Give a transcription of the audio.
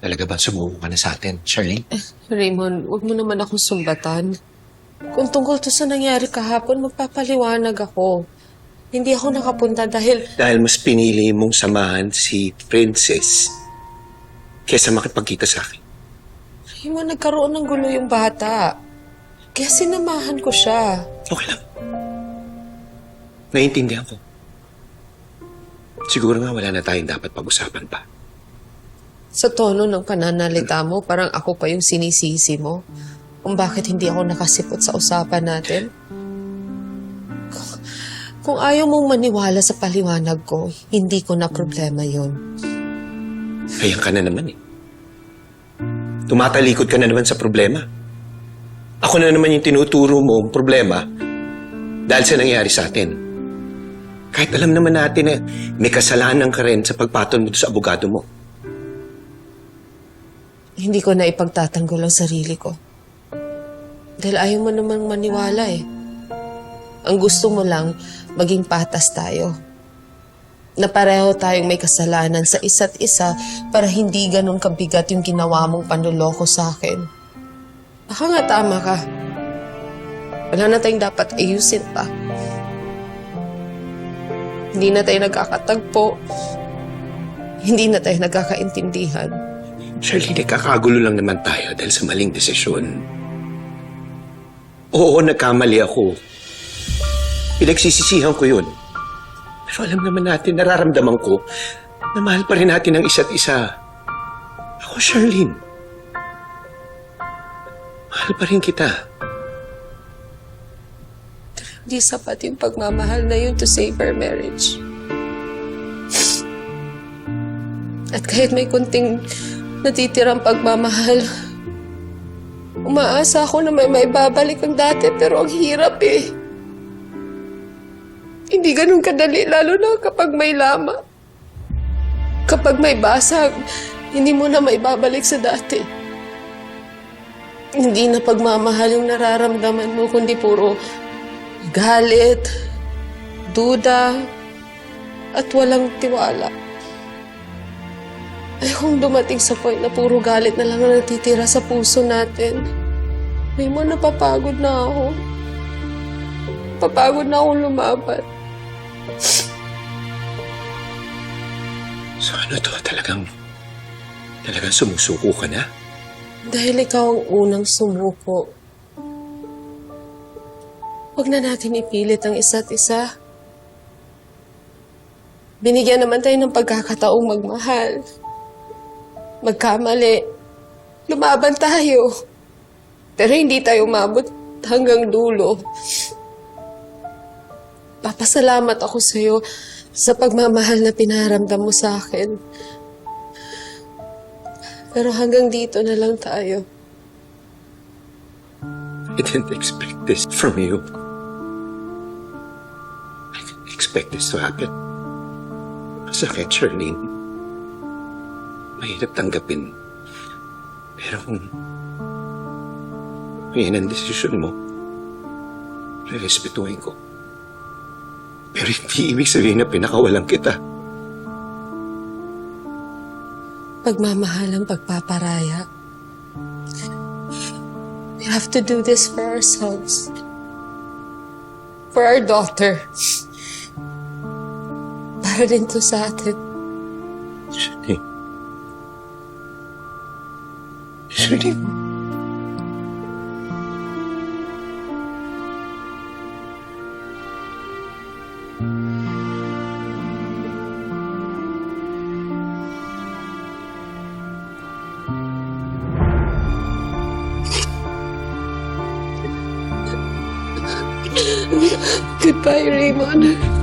Talaga ba sumuko ka na sa atin, Charlene? Raymond, huwag mo naman akong sumbatan. Kung tungkol to sa nangyari kahapon, magpapaliwanag ako. Hindi ako nakapunta dahil Dahil mas pinili mong samahan si Princess kesa makipagkita sa akin. Raymond, nagkaroon ng gulo yung bata. Kaya sinamahan ko siya. Okay lang. Naiintindihan ko. Siguro nga wala na tayong dapat pag-usapan pa. Sa tono ng pananalita mo, parang ako pa yung sinisisi mo. Kung bakit hindi ako nakasipot sa usapan natin. Kung, ayaw mong maniwala sa paliwanag ko, hindi ko na problema yon. Ayan ka na naman eh. Tumatalikod ka na naman sa problema. Ako na naman yung tinuturo mo ang problema dahil sa nangyari sa atin. Kahit alam naman natin na may kasalanan ka rin sa pagpatol mo sa abogado mo. Hindi ko na ipagtatanggol ang sarili ko. Dahil ayaw mo namang maniwala eh. Ang gusto mo lang, maging patas tayo. Na pareho tayong may kasalanan sa isa't isa para hindi ganun kabigat yung ginawa mong panluloko sa akin. Baka nga tama ka. Wala na tayong dapat ayusin pa. Hindi na tayo nagkakatagpo. Hindi na tayo nagkakaintindihan. Shirley, nagkakagulo lang naman tayo dahil sa maling desisyon. Oo, nagkamali ako. Pinagsisisihan ko yun. Pero alam naman natin, nararamdaman ko na mahal pa rin natin ang isa't isa. Ako, Charlene. Mahal pa rin kita. Hindi sapat yung pagmamahal na yun to save our marriage. At kahit may kunting natitirang pagmamahal, umaasa ako na may maibabalik ang dati pero ang hirap eh. Hindi ganun kadali, lalo na kapag may lama. Kapag may basag, hindi mo na maibabalik sa dati. Hindi na pagmamahal yung nararamdaman mo, kundi puro galit, duda, at walang tiwala. Ay kung dumating sa point na puro galit na lang ang natitira sa puso natin. May mo napapagod na ako. Papagod na akong lumaban. So ano to, talagang, talagang sumusuko ka na? Dahil ikaw ang unang sumuko. Huwag na natin ipilit ang isa't isa. Binigyan naman tayo ng pagkakataong magmahal. Magkamali. Lumaban tayo. Pero hindi tayo umabot hanggang dulo. Papasalamat ako sa'yo sa pagmamahal na pinaramdam mo sa akin. Pero hanggang dito na lang tayo. I didn't expect this from you. I didn't expect this to happen. Masakit, Charlene. Mahirap tanggapin. Pero kung yan ang desisyon mo, respetuhin ko. Pero hindi ibig sabihin na pinakawalan kita. pagmamahal ang pagpaparaya. We have to do this for ourselves. For our daughter. Para din to sa atin. Charlene. Charlene. Goodbye, Raymond.